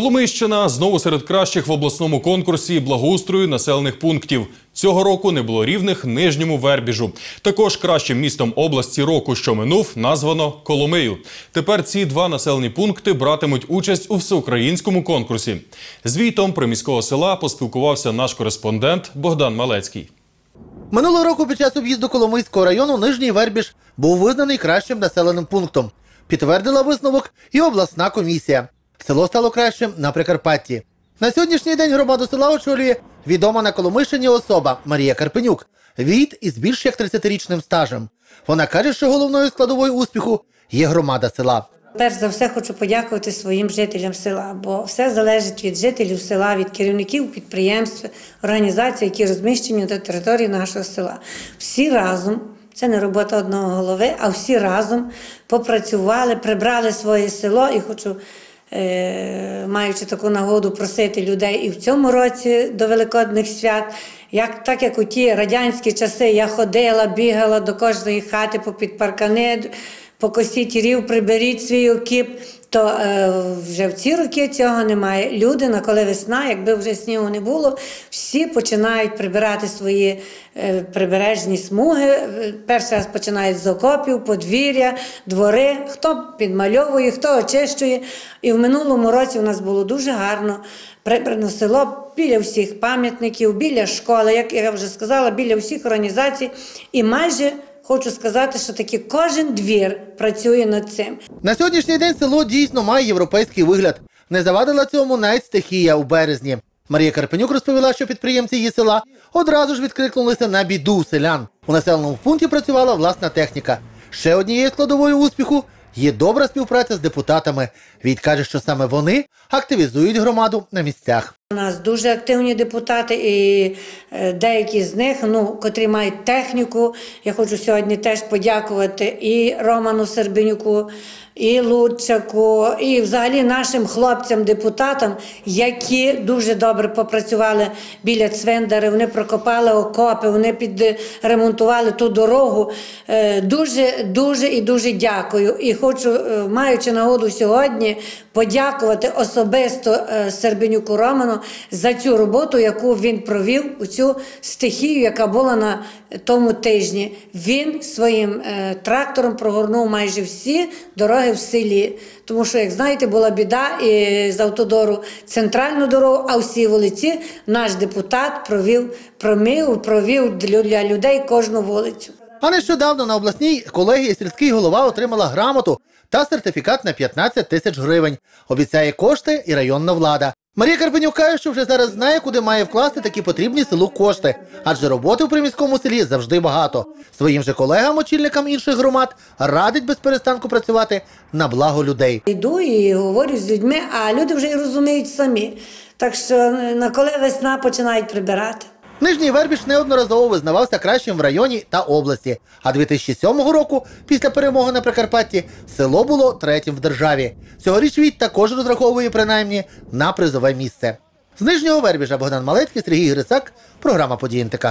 Коломийщина знову серед кращих в обласному конкурсі благоустрою населених пунктів. Цього року не було рівних нижньому вербіжу. Також кращим містом області року, що минув, названо Коломию. Тепер ці два населені пункти братимуть участь у всеукраїнському конкурсі. Звітом приміського села поспілкувався наш кореспондент Богдан Малецький. Минулого року під час об'їзду Коломийського району Нижній Вербіж був визнаний кращим населеним пунктом. Підтвердила висновок і обласна комісія. Село стало кращим на Прикарпатті. На сьогоднішній день громаду села очолює відома на Коломийщині особа Марія Карпенюк. Від із більш як 30-річним стажем. Вона каже, що головною складовою успіху є громада села. Перш за все хочу подякувати своїм жителям села, бо все залежить від жителів села, від керівників підприємств, організацій, які розміщені на території нашого села. Всі разом, це не робота одного голови, а всі разом попрацювали, прибрали своє село і хочу. Е, Маючи таку нагоду просити людей і в цьому році до Великодних свят, як так як у ті радянські часи я ходила, бігала до кожної хати попід паркани, покосіть рів, приберіть свій окіп, то е, вже в ці роки цього немає. Люди, на коли весна, якби вже снігу не було, всі починають прибирати свої е, прибережні смуги. Е, Перший раз починають з окопів, подвір'я, двори, хто підмальовує, хто очищує. І в минулому році у нас було дуже гарно прибрано село біля всіх пам'ятників, біля школи, як я вже сказала, біля всіх організацій. І майже хочу сказати, що таки кожен двір працює над цим. На сьогоднішній день село дійсно має європейський вигляд. Не завадила цьому навіть стихія у березні. Марія Карпенюк розповіла, що підприємці її села одразу ж відкликнулися на біду селян. У населеному пункті працювала власна техніка. Ще однією складовою успіху є добра співпраця з депутатами. Від каже, що саме вони активізують громаду на місцях. У нас дуже активні депутати, і е, деякі з них, ну, котрі мають техніку. Я хочу сьогодні теж подякувати і Роману Сербенюку, і Лучаку, і взагалі нашим хлопцям-депутатам, які дуже добре попрацювали біля цвинтаря. Вони прокопали окопи, вони підремонтували ту дорогу. Е, Дуже, дуже і дуже дякую. І хочу, е, маючи нагоду сьогодні, подякувати особисто Сербенюку Роману за цю роботу, яку він провів у цю стихію, яка була на тому тижні. Він своїм е, трактором прогорнув майже всі дороги в селі. Тому що, як знаєте, була біда і з автодору центральну дорогу, а всі вулиці наш депутат провів, промив, провів для людей кожну вулицю. А нещодавно на обласній колегії сільський голова отримала грамоту та сертифікат на 15 тисяч гривень. Обіцяє кошти і районна влада. Марія Карпенюк що вже зараз знає, куди має вкласти такі потрібні селу кошти, адже роботи в приміському селі завжди багато. Своїм же колегам, очільникам інших громад, радить без перестанку працювати на благо людей. Йду і говорю з людьми, а люди вже і розуміють самі. Так що на коли весна починають прибирати. Нижній Вербіж неодноразово визнавався кращим в районі та області. А 2007 року, після перемоги на Прикарпатті, село було третім в державі. Цьогоріч від також розраховує принаймні на призове місце. З Нижнього Вербіжа Богдан Малецький, Сергій Грицак, програма «Події НТК».